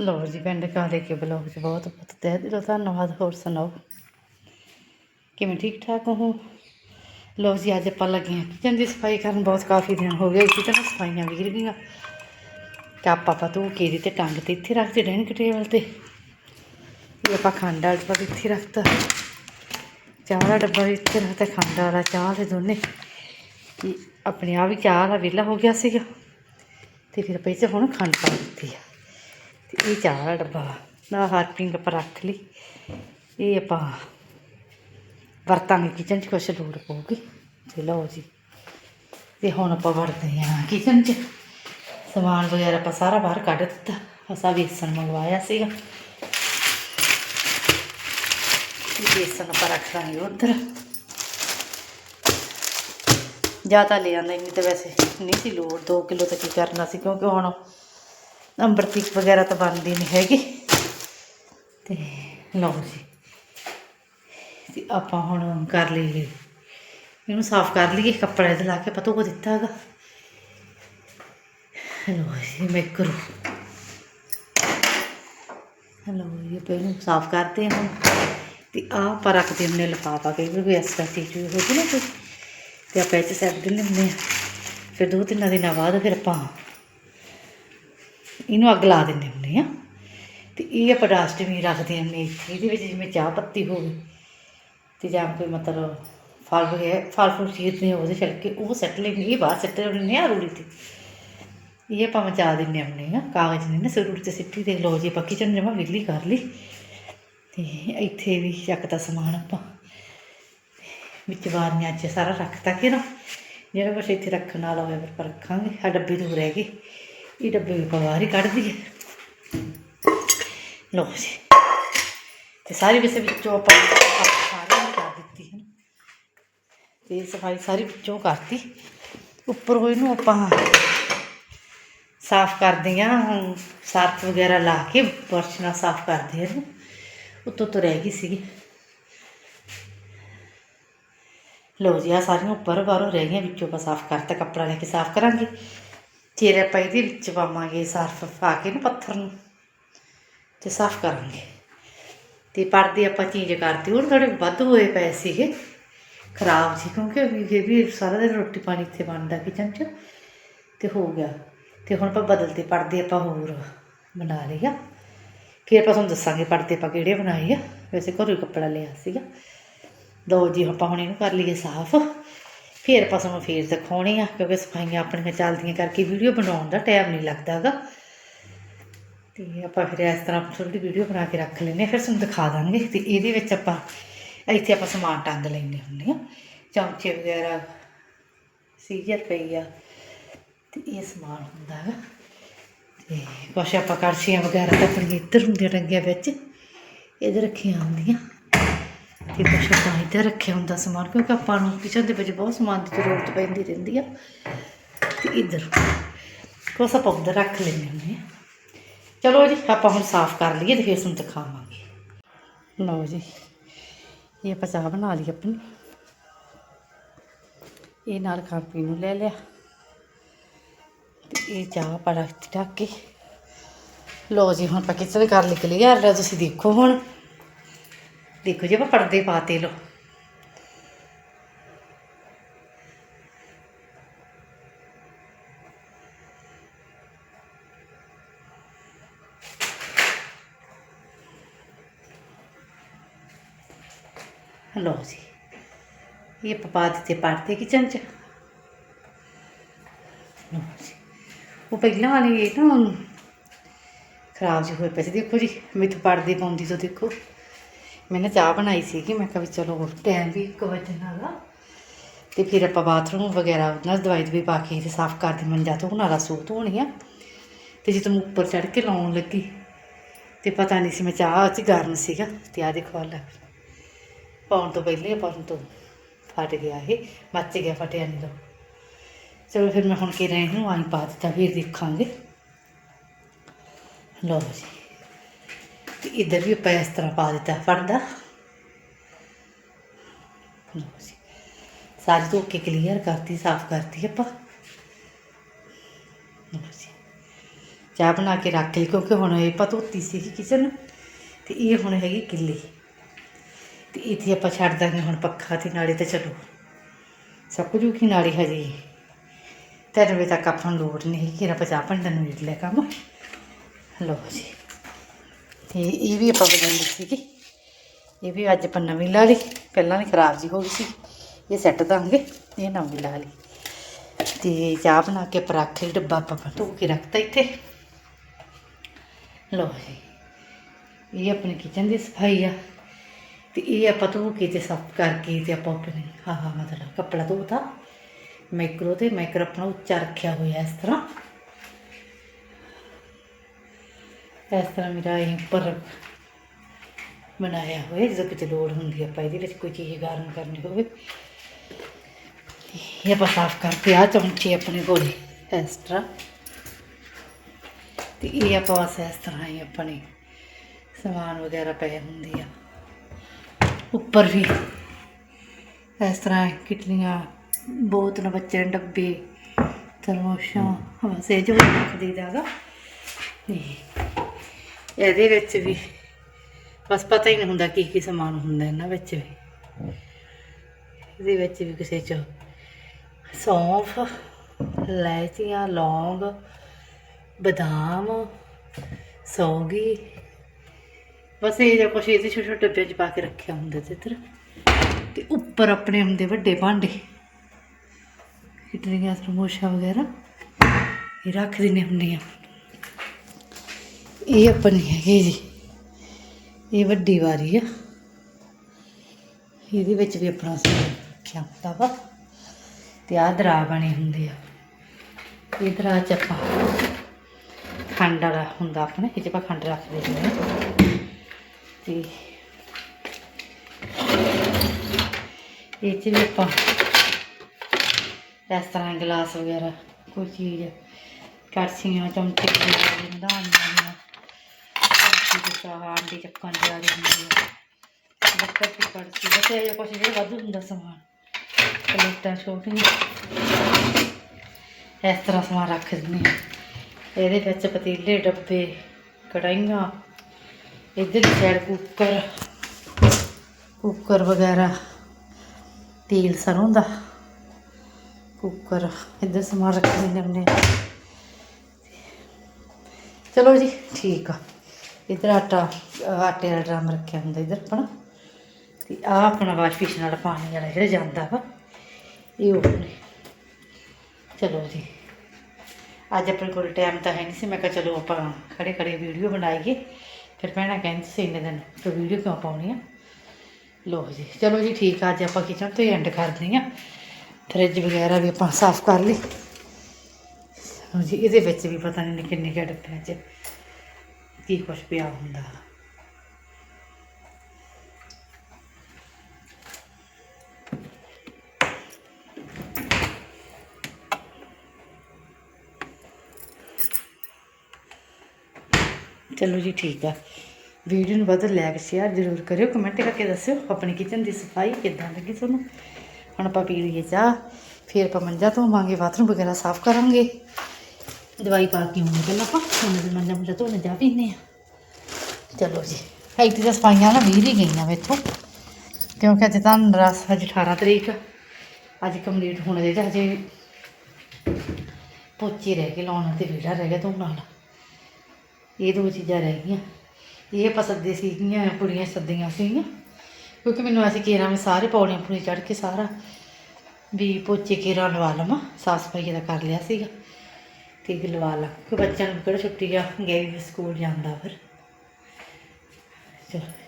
ਲੋ ਜੀ, ਪਿੰਡ ਕਾਲੇ ਕੇ ਬਲੌਗ 'ਚ ਬਹੁਤ ਬਹੁਤ ਤਹਿ ਦਿਲੋਂ ਧੰਨਵਾਦ, ਹੋਰ ਸੁਣਾਓ? ਕਿਵੇਂ ਠੀਕ ਠਾਕ ਹੋ? ਲੋ ਜੀ, ਅੱਜ ਆਪਾਂ ਲੱਗੇ ਹਾਂ ਕਿਚਨ ਦੀ ਸਫ਼ਾਈ ਕਰਨ, ਬਹੁਤ ਕਾਫੀ ਦਿਨ ਹੋ ਗਏ ਇਸੇ ਤਰ੍ਹਾਂ ਸਫਾਈਆਂ ਵਿਗੜ ਗਈਆਂ। ਤੇ ਆਪਾਂ ਪਾ ਤੂੰ ਕੀਰੀ ਤੇ ਟੰਗ ਤੇ ਇੱਥੇ ਰੱਖਦੇ ਡਾਈਨਿੰਗ ਟੇਬਲ ਤੇ। ਇਹ ਆਪਾਂ ਖੰਡ ਵਾਲਾ ਡੱਬਾ ਵੀ ਇੱਥੇ ਰੱਖਤਾ। ਚਾਹ ਵਾਲਾ ਡੱਬਾ ਵੀ ਇੱਥੇ ਰੱਖਤਾ, ਖੰਡ ਵਾਲਾ ਚਾਹ ਦੇ ਦੋਨੇ। ਆਪਣੇ ਆ ਵੀ ਚਾਹ ਵਾਲਾ ਵਿਹਲਾ ਹੋ ਗਿਆ ਸੀਗਾ। ਤੇ ਫਿਰ ਆਪਾਂ ਇਹ 'ਚ ਹੁਣ ਖੰਡ ਪਾ ਦਿੱਤੀ ਆ। ਤੇ ਇਹ ਚਾਹ ਦਾ ਡੱਬਾ ਨਾ ਹਾਰਪਿੰਗ ਆਪਾਂ ਰੱਖ ਲਈ। ਇਹ ਆਪਾਂ ਵਰਤਾਂਗੇ ਕਿਚਨ 'ਚ, ਕੁਛ ਲੋੜ ਪਊਗੀ। ਤੇ ਲਓ ਜੀ। ਤੇ ਹੁਣ ਆਪਾਂ ਵਰਤਦੇ ਹਾਂ ਕਿਚਨ 'ਚ। ਸਮਾਨ ਵਗੈਰਾ ਆਪਾਂ ਸਾਰਾ ਬਾਹਰ ਕੱਢ ਦਿੱਤਾ। ਅਸਾ ਵੇਸਣ ਮੰਗਵਾਇਆ ਸੀਗਾ। ਇਹ ਵੇਸਣ ਆਪਾਂ ਰੱਖ ਲਾਂਗੇ ਉੱਧਰ। ਜ਼ਿਆਦਾ ਲੈ ਆਂਦਾ ਇੰਨੀ ਤਾਂ ਵੈਸੇ ਨਹੀਂ ਸੀ ਲੋੜ। 2 ਕਿਲੋ ਤਾਂ ਕੀ ਕਰਨਾ ਸੀ, ਕਿਉਂਕਿ ਹੁਣ ਅੰਬਰਤੀਕ ਵਗੈਰਾ ਤਾਂ ਬਣਦੀ ਨਹੀਂ ਹੈਗੀ। ਤੇ ਲਓ ਜੀ। ਤੇ ਆਪਾਂ ਹੁਣ ਕਰ ਲਈਏ। ਇਹਨੂੰ ਸਾਫ਼ ਕਰ ਲਈਏ ਕੱਪੜਾ ਇਹਦੇ ਲਾ ਕੇ ਪਤਾ ਕੋ ਦਿੱਤਾ ਹੈਗਾ। ਲਓ ਜੀ, ਮੈਂ ਕਰੂ ਹਲੋ ਇਹ ਪਹਿਲਾਂ ਸਾਫ਼ ਕਰਦੇ ਹਾਂ ਹੁਣ। ਤੇ ਆਹ ਪਰ ਰੱਖਦੇ ਹੁੰਦੇ ਲਿਫਾਫਾ ਕਈ ਵਾਰ ਕੋਈ ਐਕਸਟਰਾ ਚੀਜ਼ ਹੋ ਗਈ ਨਾ ਕੋਈ। ਤੇ ਆਪਾਂ ਇਹ 'ਚ ਸੈੱਟ ਦਿੰਦੇ ਹੁੰਦੇ ਆ ਫਿਰ ਦੋ ਤਿੰਨ ਦਿਨਾਂ ਬਾਅਦ ਫਿਰ ਆਪਾਂ ਇਹਨੂੰ ਅੱਗ ਲਾ ਦਿੰਦੇ ਹੁੰਦੇ ਆ। ਤੇ ਇਹ ਆਪਾਂ ਡਸਟਬਿਨ ਰੱਖਦੇ ਹੁੰਦੇ ਇੱਥੇ, ਇਹਦੇ ਵਿੱਚ ਜਿਵੇਂ ਚਾਹ ਪੱਤੀ ਹੋਵੇ ਤੇ ਜਾਂ ਕੋਈ ਮਤਲਬ ਫਲ ਵਗੈਰਾ ਫਲ ਫੁਲ ਚੀਰਦੇ ਆ, ਉਹਦੇ ਛਿਲਕੇ ਉਹ ਸੱਟ ਲੈਂਦੇ ਇਹ ਬਾਹਰ ਸੱਟ ਲੈਂਦੇ ਆ ਰੂੜੀ ਤੇ। ਇਹ ਆਪਾਂ ਮਚਾ ਦਿੰਦੇ ਹੁੰਦੇ ਆ, ਕਾਗਜ਼ ਨੇ ਨਾ ਸਿਰੂੜ ਤੇ ਸਿੱਟੀ ਤੇ ਲੋ ਜੀ, ਆਪਾਂ ਕਿਚਨ ਜਮਾ ਵਿਹਲੀ ਕਰ ਲਈ। ਤੇ ਇੱਥੇ ਵੀ ਚੱਕਦਾ ਸਮਾਨ ਆਪਾਂ। ਵਿੱਚ ਵਾਰਨੀਆਂ 'ਚ ਸਾਰਾ ਰੱਖਤਾ ਕਿ ਨਾ, ਜਿਹੜਾ ਕੁਛ ਇੱਥੇ ਰੱਖਣ ਵਾਲਾ ਹੋਵੇ ਫਿਰ ਆਪਾਂ ਰੱਖਾਂਗੇ ਆ ਡੱਬੇ ਦੂਰ ਰਹਿ ਗਏ ਇਹ ਡੱਬੇ ਵੀ ਆਪਾਂ ਬਾਹਰ ਹੀ ਕੱਢ ਦਈਏ। ਲਓ ਜੀ। ਤੇ ਸਾਰੀ ਵੈਸੇ ਵਿੱਚੋਂ ਆਪਾਂ ਸਾਰੀ ਕਰ ਦਿੱਤੀ ਹੈ ਤੇ ਸਫ਼ਾਈ ਸਾਰੀ ਵਿੱਚੋਂ ਕਰਤੀ। ਉੱਪਰੋਂ ਇਹਨੂੰ ਆਪਾਂ ਸਾਫ਼ ਕਰਦੇ ਆ ਸਰਫ ਵਗੈਰਾ ਲਾ ਕੇ ਬਰਸ਼ ਨਾਲ ਸਾਫ਼ ਕਰਦੇ ਆ ਇਹਨੂੰ। ਉੱਤੋਂ ਤੋਂ ਰਹਿ ਗਈ ਸੀਗੀ। ਲਓ ਜੀ ਆ ਸਾਰੀਆਂ ਉੱਪਰ ਬਾਹਰੋਂ ਰਹਿ ਗਈਆਂ। ਵਿੱਚੋਂ ਆਪਾਂ ਸਾਫ਼ ਕਰਤਾ। ਕੱਪੜਾ ਲੈ ਕੇ ਸਾਫ਼ ਕਰਾਂਗੇ। ਫਿਰ ਆਪਾਂ ਇਹਦੇ ਵਿੱਚ ਪਾਵਾਂਗੇ ਸਰਫ ਪਾ ਕੇ ਨਾ ਪੱਥਰ ਨੂੰ ਤੇ ਸਾਫ਼ ਕਰਾਂਗੇ। ਤੇ ਪਰਦੇ ਆਪਾਂ ਚੇਂਜ ਕਰਤੀ, ਹੁਣ ਥੋੜੇ ਵੱਧ ਹੋਏ ਪਏ ਸੀਗੇ। ਖਰਾਬ ਸੀ ਕਿਉਂਕਿ ਇਹ ਵੀ ਸਾਰਾ ਦਿਨ ਰੋਟੀ ਪਾਣੀ ਇੱਥੇ ਬਣਦਾ ਕਿਚਨ 'ਚ ਤੇ ਹੋ ਗਿਆ। ਤੇ ਹੁਣ ਆਪਾਂ ਬਦਲਤੇ ਪਰਦੇ ਆਪਾਂ ਹੋਰ ਬਣਾ ਲਏ ਆ। ਫਿਰ ਆਪਾਂ ਤੁਹਾਨੂੰ ਦੱਸਾਂਗੇ ਪਰਦੇ ਆਪਾਂ ਕਿਹੜੇ ਬਣਾਏ ਆ। ਵੈਸੇ ਘਰੋਂ ਹੀ ਕੱਪੜਾ ਲਿਆ ਸੀਗਾ। ਲਓ ਜੀ, ਆਪਾਂ ਹੁਣ ਇਹਨੂੰ ਕਰ ਲਈਏ ਸਾਫ਼। ਫਿਰ ਆਪਾਂ ਤੁਹਾਨੂੰ ਫੇਰ ਦਿਖਾਉਣੇ ਆ, ਕਿਉਂਕਿ ਸਫਾਈਆਂ ਆਪਣੀਆਂ ਚੱਲਦੀਆਂ ਕਰਕੇ ਵੀਡੀਓ ਬਣਾਉਣ ਦਾ ਟਾਈਮ ਨਹੀਂ ਲੱਗਦਾ ਹੈਗਾ। ਤੇ ਆਪਾਂ ਫਿਰ ਇਸ ਤਰ੍ਹਾਂ ਥੋੜੀ ਵੀਡੀਓ ਬਣਾ ਕੇ ਰੱਖ ਲੈਂਦੇ ਹਾਂ ਫਿਰ ਤੁਹਾਨੂੰ ਦਿਖਾ ਦਾਂਗੇ। ਤੇ ਇਹਦੇ ਵਿੱਚ ਆਪਾਂ, ਇੱਥੇ ਆਪਾਂ ਸਮਾਨ ਟੰਗ ਲੈਂਦੇ ਹੁੰਦੇ ਆ। ਚਮਚੇ ਵਗੈਰਾ ਸੀਜ਼ਰ ਪਈ ਆ, ਤੇ ਇਹ ਸਮਾਨ ਹੁੰਦਾ ਹੈ ਤੇ ਕੁਛ ਆਪਾਂ ਕੜਛੀਆਂ ਵਗੈਰਾ ਤਾਂ ਆਪਣੀਆਂ ਇੱਧਰ ਹੁੰਦੀਆਂ ਟੰਗੀਆਂ ਵਿੱਚ ਇੱਧਰ ਰੱਖੀਆਂ ਹੁੰਦੀਆਂ। ਤੇ ਕੁਛ ਆਪਾਂ ਇੱਧਰ ਰੱਖਿਆ ਹੁੰਦਾ ਸਮਾਨ, ਕਿਉਂਕਿ ਆਪਾਂ ਨੂੰ ਕਿਚਨ ਦੇ ਵਿੱਚ ਬਹੁਤ ਸਮਾਨ ਦੀ ਜ਼ਰੂਰਤ ਪੈਂਦੀ ਰਹਿੰਦੀ ਆ। ਤੇ ਇੱਧਰ ਕੁਛ ਆਪਾਂ ਉੱਧਰ ਰੱਖ ਲੈਂਦੇ ਹੁੰਦੇ ਆ। ਚਲੋ ਜੀ, ਆਪਾਂ ਹੁਣ ਸਾਫ਼ ਕਰ ਲਈਏ ਤੇ ਫਿਰ ਤੁਹਾਨੂੰ ਦਿਖਾਵਾਂਗੇ। ਲਓ ਜੀ, ਇਹ ਆਪਾਂ ਚਾਹ ਬਣਾ ਲਈ ਆਪਣੀ। ਇਹ ਨਾਲ ਖਾਣ ਪੀਣ ਨੂੰ ਲੈ ਲਿਆ। ਤੇ ਇਹ ਚਾਹ ਆਪਾਂ ਰੱਖ ਢੱਕ ਕੇ। ਲਓ ਜੀ, ਹੁਣ ਆਪਾਂ ਕਿਚਨ ਕਰ ਲਈ ਕਲੀਅਰ ਤੁਸੀਂ ਦੇਖੋ ਹੁਣ। ਦੇਖੋ ਜੀ, ਆਪਾਂ ਪਰਦੇ ਪਾਤੇ ਲੋ ਲਓ ਜੀ, ਇਹ ਆਪਾਂ ਪਾ ਦਿੱਤੇ ਪਰਦੇ ਕਿਚਨ ਚ। ਲਓ ਜੀ, ਉਹ ਪਹਿਲਾਂ ਵਾਲੇ ਇਹ ਨਾ ਖਰਾਬ ਜਿਹੇ ਹੋਏ ਪਏ ਦੇਖੋ ਜੀ ਮੈਥੋਂ ਪਰਦੇ ਪਾਉਂਦੀ ਤੋਂ ਦੇਖੋ। ਮੈਂ ਨਾ ਚਾਹ ਬਣਾਈ ਸੀਗੀ ਮੈਂ ਕਿਹਾ ਵੀ ਚਲੋ ਟਾਈਮ ਵੀ ਇੱਕ ਵਜੇ ਨਾਲ ਆ। ਤੇ ਫਿਰ ਆਪਾਂ ਬਾਥਰੂਮ ਵਗੈਰਾ ਨਾਲ ਦਵਾਈ ਦਵਾਈ ਪਾ ਕੇ ਤੇ ਸਾਫ਼ ਕਰਦੇ ਮੰਜਾ ਧੋਣ ਵਾਲਾ ਸੂਤ ਹੋਣੀ ਆ। ਤੇ ਜਦੋਂ ਮੈਂ ਉੱਪਰ ਚੜ੍ਹ ਕੇ ਲਾਉਣ ਲੱਗੀ ਤੇ ਪਤਾ ਨਹੀਂ ਸੀ ਮੈਂ ਚਾਹ ਚ ਗਰਮ ਸੀਗਾ ਤੇ ਆ ਦੇਖੋ ਲੈ। ਪਾਉਣ ਤੋਂ ਪਹਿਲੇ ਪਾਉਣ ਤੋਂ ਫਟ ਗਿਆ ਇਹ ਮੱਚ ਗਿਆ ਫਟਿਆ ਨਹੀਂ ਲੋ ਚਲੋ ਫਿਰ ਮੈਂ ਹੁਣ ਕੀ ਰਹੇ ਨੂੰ ਆਈ ਪਾ ਦਿੱਤਾ ਫਿਰ ਦੇਖਾਂਗੇ। ਲਓ ਜੀ। ਤੇ ਇੱਧਰ ਵੀ ਆਪਾਂ ਇਸ ਤਰ੍ਹਾਂ ਪਾ ਦਿੱਤਾ ਫੜਦਾ ਲਓ ਸਾਰੀ ਧੋ ਕੇ ਕਲੀਅਰ ਕਰਤੀ, ਸਾਫ਼ ਕਰਤੀ ਆਪਾਂ। ਚਾਹ ਬਣਾ ਕੇ ਰੱਖ ਲਈ, ਕਿਉਂਕਿ ਹੁਣ ਇਹ ਆਪਾਂ ਧੋਤੀ ਸੀ ਕਿਚਨ ਤੇ ਇਹ ਹੁਣ ਹੈਗੀ ਕਿੱਲੀ ਤੇ ਇੱਥੇ ਆਪਾਂ ਛੱਡ ਦਾਂਗੇ ਹੁਣ ਪੱਖਾ ਤੇ ਨਾਲੇ ਤੇ ਚਲੋ। ਸਭ ਕੁਝ ਕੀ ਨਾਲੇ ਹਜੇ ਤਿੰਨ ਵਜੇ ਤੱਕ ਆਪਾਂ ਨੂੰ ਲੋੜ ਨਹੀਂ ਕਿ ਆਪਾਂ ਚਾਹ ਪਾਣੀ ਨੂੰ ਨਿਬੇੜ ਲਿਆ ਕੰਮ। ਲਓ ਜੀ। ਤੇ ਇਹ ਵੀ ਆਪਾਂ ਬਣਾਉਣੀ ਸੀਗੀ। ਇਹ ਵੀ ਅੱਜ ਆਪਾਂ ਨਵੀਂ ਲਾ ਲਈ। ਪਹਿਲਾਂ ਵੀ ਖਰਾਬ ਜੀ ਹੋ ਗਈ ਸੀ। ਇਹ ਸੈੱਟ ਦਾਂਗੇ ਇਹ ਨਵੀਂ ਲਾ ਲਈ। ਤੇ ਚਾਹ ਬਣਾ ਕੇ ਆਪਾਂ ਰੱਖ ਲਈ, ਡੱਬਾ ਆਪਾਂ ਧੋ ਕੇ ਰੱਖਤਾ ਇੱਥੇ। ਲਓ ਜੀ, ਇਹ ਆਪਣੀ ਕਿਚਨ ਦੀ ਸਫ਼ਾਈ ਆ। ਤੇ ਇਹ ਆਪਾਂ ਧੋ ਕੇ ਤੇ ਸਾਫ਼ ਕਰਕੇ ਤੇ ਆਪਾਂ ਆਪਣੇ ਹਾਂ ਹਾਂ ਮਤਲਬ ਕੱਪੜਾ ਧੋਤਾ। ਮਾਈਕਰੋ ਤੇ ਮਾਈਕਰੋ ਆਪਣਾ ਉੱਚਾ ਰੱਖਿਆ ਹੋਇਆ ਇਸ ਤਰ੍ਹਾਂ। ਇਸ ਤਰ੍ਹਾਂ ਮੇਰਾ ਇਹ ਪਰ ਬਣਾਇਆ ਹੋਇਆ, ਜਦੋਂ ਕਿਤੇ ਲੋੜ ਹੁੰਦੀ ਆਪਾਂ ਇਹਦੇ ਵਿੱਚ ਕੋਈ ਚੀਜ਼ ਗਰਮ ਕਰਨੀ ਹੋਵੇ। ਇਹ ਆਪਾਂ ਸਾਫ਼ ਕਰਕੇ ਆ ਚਮਚੇ ਆਪਣੇ ਕੋਲ ਇਸ ਤਰ੍ਹਾਂ। ਤੇ ਇਹ ਆਪਾਂ ਬਸ ਇਸ ਤਰ੍ਹਾਂ ਹੀ ਆਪਣੇ ਸਮਾਨ ਵਗੈਰਾ ਪਏ ਹੁੰਦੇ ਆ। ਉੱਪਰ ਵੀ ਇਸ ਤਰ੍ਹਾਂ ਕਿਟਲੀਆਂ, ਬੋਤਲਾਂ ਬੱਚਿਆਂ ਦੇ ਡੱਬੇ ਤਰਮੋਸ਼ਾਂ ਬਸ ਇਹ ਜੋ ਰੱਖ ਦਈਦਾਗਾ ਤੇ ਇਹਦੇ ਵਿੱਚ ਵੀ ਬਸ ਪਤਾ ਹੀ ਨਹੀਂ ਹੁੰਦਾ ਕੀ ਕੀ ਸਮਾਨ ਹੁੰਦਾ ਇਹਨਾਂ ਵਿੱਚ ਵੀ। ਇਹਦੇ ਵਿੱਚ ਵੀ ਕਿਸੇ ਚ ਸੌਂਫ, ਇਲਾਇਚੀਆਂ, ਲੌਂਗ, ਬਦਾਮ, ਸੌਗੀ, ਬਸ ਇਹ ਜਿਹਾ ਕੁਛ ਇਹਦੇ ਛੋਟੇ ਛੋਟੇ ਡੱਬੇ 'ਚ ਪਾ ਕੇ ਰੱਖਿਆ ਹੁੰਦਾ ਤੇ ਇੱਧਰ ਤੇ ਉੱਪਰ ਆਪਣੇ ਹੁੰਦੇ ਵੱਡੇ ਭਾਂਡੇ। ਕਿਟਰੀਆਂ ਸਰਮੋਸ਼ਾ ਵਗੈਰਾ ਇਹ ਰੱਖ ਦਿੰਦੇ ਹੁੰਦੇ ਆ। ਇਹ ਆਪਣੀ ਹੈਗੀ ਜੀ। ਇਹ ਵੱਡੀ ਵਾਰੀ ਆ। ਇਹਦੇ ਵਿੱਚ ਵੀ ਆਪਣਾ ਸਮਾਨ ਰੱਖਿਆ ਹੁੰਦਾ ਵਾ। ਤੇ ਆਹ ਦਰਾ ਬਣੇ ਹੁੰਦੇ ਆ। ਇਹ ਦਰਾ ਚ ਆਪਾਂ ਖੰਡ ਵਾਲਾ ਹੁੰਦਾ ਆਪਣਾ, ਇਹ ਚ ਆਪਾਂ ਖੰਡ ਰੱਖ ਦਿੰਦੇ ਆ। ਤੇ ਇਹ ਚ ਵੀ ਆਪਾਂ ਇਸ ਤਰ੍ਹਾਂ ਗਲਾਸ ਵਗੈਰਾ ਕੋਈ ਚੀਜ਼, ਕੜਛੀਆਂ, ਚਮਚੇ ਮਧਾਨੀਆਂ ਕੜਛੀ ਦੀ ਚਾਹ ਚੱਕਣ ਦੀ ਵਾਲੀ ਹੁੰਦੀ ਆ ਬੱਕਰ ਦੀ ਕੜਛੀ ਬਸ ਇਹ ਜਿਹਾ ਕੁਛ ਜਿਹੜਾ ਵਾਧੂ ਹੁੰਦਾ ਸਮਾਨ, ਪਲੇਟਾਂ ਛੋਟੀਆਂ। ਇਸ ਤਰ੍ਹਾਂ ਸਮਾਨ ਰੱਖ ਦਿੰਦੇ ਆ ਇਹਦੇ ਵਿੱਚ ਪਤੀਲੇ, ਡੱਬੇ ਕੜਾਈਆਂ ਇੱਧਰ ਸਾਈਡ ਕੁੱਕਰ ਕੁੱਕਰ ਵਗੈਰਾ, ਤੇਲ ਸਰੋਂ ਦਾ ਕੁੱਕਰ ਇੱਧਰ ਸਮਾਨ ਰੱਖ ਦਿੰਦੇ ਹੁੰਦੇ ਚਲੋ ਜੀ, ਠੀਕ ਆ। ਇੱਧਰ ਆਟਾ, ਆਟੇ ਵਾਲਾ ਡਰਮ ਰੱਖਿਆ ਹੁੰਦਾ ਇੱਧਰ ਆਪਣਾ ਤੇ ਆ ਆਪਣਾ ਵਾਸ਼ ਬੇਸਿਨ ਵਾਲਾ ਪਾਣੀ ਵਾਲਾ ਜਿਹੜਾ ਜਾਂਦਾ ਵਾ, ਇਹ ਉਹ ਨੇ ਚਲੋ ਜੀ। ਅੱਜ ਆਪਣੇ ਕੋਲ ਟਾਈਮ ਤਾਂ ਹੈ ਨਹੀਂ ਸੀ, ਮੈਂ ਕਿਹਾ ਚਲੋ ਆਪਾਂ ਖੜੇ ਖੜੇ ਵੀਡੀਓ ਬਣਾਈਏ। ਫਿਰ ਭੈਣਾਂ ਕਹਿੰਦੀ ਸੀ ਇੰਨੇ ਦਿਨ ਤੋਂ ਵੀਡੀਓ ਕਿਉਂ ਪਾਉਣੀ ਆ? ਲੋ ਜੀ। ਚਲੋ ਜੀ, ਠੀਕ ਆ, ਅੱਜ ਆਪਾਂ ਕਿਚਨ ਤੋਂ ਹੀ ਐਂਡ ਕਰਦੇ ਹਾਂ। ਫਰਿੱਜ ਵਗੈਰਾ ਵੀ ਆਪਾਂ ਸਾਫ਼ ਕਰ ਲਈ। ਜੀ, ਇਹਦੇ ਵਿੱਚ ਵੀ ਪਤਾ ਨਹੀਂ ਕਿੰਨੇ ਕੁ ਡੱਬਿਆਂ 'ਚ ਕੀ ਕੁਛ ਪਿਆ ਹੁੰਦਾ। ਚਲੋ ਜੀ ਠੀਕ ਆ। ਵੀਡੀਓ ਨੂੰ ਵੱਧ ਲਾਈਕ ਸ਼ੇਅਰ ਜ਼ਰੂਰ ਕਰਿਓ ਕਮੈਂਟ ਕਰਕੇ ਦੱਸਿਓ ਆਪਣੀ ਕਿਚਨ ਦੀ ਸਫ਼ਾਈ ਕਿੱਦਾਂ ਲੱਗੀ ਤੁਹਾਨੂੰ। ਹੁਣ ਆਪਾਂ ਪੀ ਲਈਏ ਚਾਹ, ਫਿਰ ਆਪਾਂ ਮੰਜਾ ਧੋਵਾਂਗੇ ਬਾਥਰੂਮ ਵਗੈਰਾ ਸਾਫ਼ ਕਰਾਂਗੇ। ਦਵਾਈ ਪਾ ਕੇ ਆਉਂਦੇ ਪਹਿਲਾਂ ਆਪਾਂ, ਹੁਣ ਅਸੀਂ ਮੰਜਾ ਮੁੰਜਾ ਧੋਣੇ ਜਾ ਪੀਂਦੇ ਆ ਚਲੋ ਜੀ, ਇੱਥੇ ਤਾਂ ਸਫਾਈਆਂ ਨਾ ਵੀਰ ਹੀ ਗਈਆਂ ਮੈਥੋਂ ਕਿਉਂਕਿ ਅੱਜ ਤਾਂ ਰਸ ਅੱਜ 18 ਤਰੀਕ, ਅੱਜ ਕੰਪਲੀਟ ਹੋਣ ਦੇ ਤਾਂ ਹਜੇ ਪੋਚੇ ਰਹਿ ਗਏ ਲਾਉਣ ਤੇ ਵਿਹੜਾ ਰਹਿ ਗਿਆ ਧੋਣ ਵਾਲਾ ਇਹ ਦੋ ਚੀਜ਼ਾਂ ਰਹਿ ਗਈਆਂ। ਇਹ ਆਪਾਂ ਸੱਦੇ ਸੀਗੀਆਂ ਕੁੜੀਆਂ ਸੱਦੀਆਂ ਸੀਗੀਆਂ। ਕਿਉਂਕਿ ਮੈਨੂੰ ਅਸੀਂ ਕੇਰਾਂ ਵਿੱਚ ਸਾਰੇ ਪੌੜੀਆਂ ਪੂਰੀ ਚੜ੍ਹ ਕੇ ਸਾਰਾ ਵੀ ਪੋਚੇ ਕੇਰਾਂ ਲਵਾ ਲਵਾਂ, ਸਾਫ਼ ਸਫ਼ਾਈ ਦਾ ਕਰ ਲਿਆ ਸੀਗਾ। ਤੇ ਗਲਵਾ ਲਾ। ਕਿ ਬੱਚਿਆਂ ਨੂੰ ਕਿਹੜਾ ਛੁੱਟੀ ਆ? ਗਏ ਵੀ ਸਕੂਲ ਜਾਂਦਾ ਫਿਰ। ਚਲੋ।